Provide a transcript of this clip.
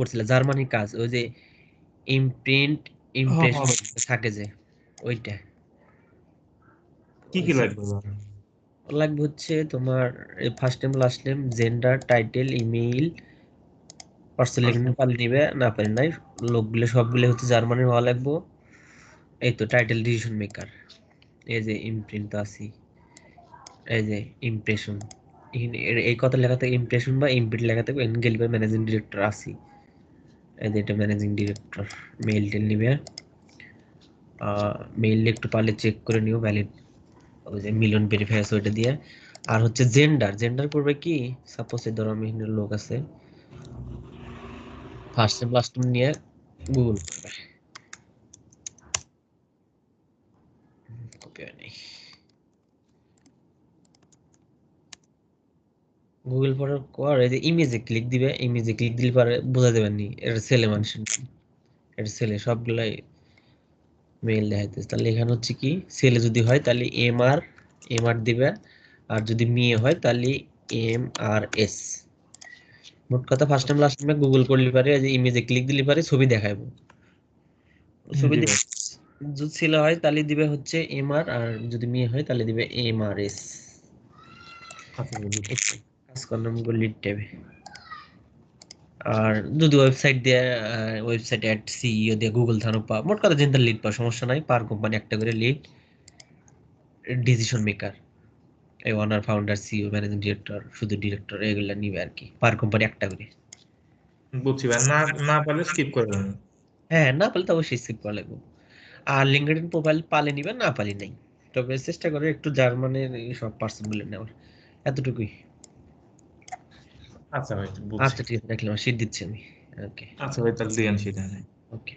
করছিল জার্মানি কাজ ওই যে ইমপ্রিন্ট ইমপ্রেশন থাকে যে ওইটা। কি কি লাগবে লাগবে হচ্ছে তোমার first name last name gender title email parcel লিখে পারলে নিবে না পারে নাই। লোকগুলো সবগুলো হচ্ছে জার্মানির হওয়া লাগবো। এই তো টাইটেল ডিসিশন মেকার এই যে ইমপ্রিন্ট তো আছি। এই যে ইমপ্রেশন এই কথা লেখা থাকে ইমপ্রেশন বা ইমপ্রিন্ট লেখা থাকবে এনগেল বা ম্যানেজিং ডিরেক্টর আছি। এই যে এটা ম্যানেজিং ডিরেক্টর মেইল টেল নিবে। মেইল একটু পারলে চেক করে নিও ভ্যালিড ওই যে মিলন ভেরিফাই আছে ওইটা দিয়ে। আর হচ্ছে জেন্ডার জেন্ডার করবে কি? সাপোজ এই ধরো আমি লোক আছে ফার্স্ট নেম লাস্ট নেম নিয়ে গুগল করবে। কপি নাই। গুগল পড়ার পর এই যে ইমেজে ক্লিক দিবে ইমেজে ক্লিক দিলে পরে বোঝা যাবে নি এটা ছেলে মানুষের নাম। এটা ছেলে সবগুলাই মেল দেখাইতেছে। তাহলে এখানে হচ্ছে কি ছেলে যদি হয় তাহলে এম আর এম আর দিবে। আর যদি মেয়ে হয় তাহলে এম আর এস মোট কথা ফার্স্ট টাইম লাস্ট টাইমে গুগল করলে পারে এই যে ইমেজে ক্লিক দিলে পারে ছবি দেখাইবো। ছবি যদি ছেলে হয় তাহলে দিবে হচ্ছে এম আর আর যদি মেয়ে হয় তাহলে দিবে এম আর এস আচ্ছা, কাজ করার নাম লিড ট্যাবে আর যদি ওয়েবসাইট দিয়ে ওয়েবসাইট অ্যাড সিইও দিয়ে গুগল থানো পা মোট কথা যেন লিড পা সমস্যা নাই। পার কোম্পানি একটা করে লিড ডিসিশন মেকার এই owner founder CEO managing director শুধু ডিরেক্টর এগুলা নিবে আর কি। পার কোম্পানি একটা করে। বুঝছি না না পারলে স্কিপ করে দেবেন হ্যাঁ না পারলে তো অবশ্যই সিট করা লাগবে। আর লিঙ্কডইন প্রোফাইল পালে নিবে না পালি নাই। তবে চেষ্টা করে একটু জার্মানের সব পার্সনগুলো নেওয়ার। এতটুকুই। আচ্ছা ভাই আচ্ছা ঠিক আছে রাখলাম সিট দিচ্ছি আমি। ওকে আচ্ছা ভাই তাহলে দিয়েন সেটা ওকে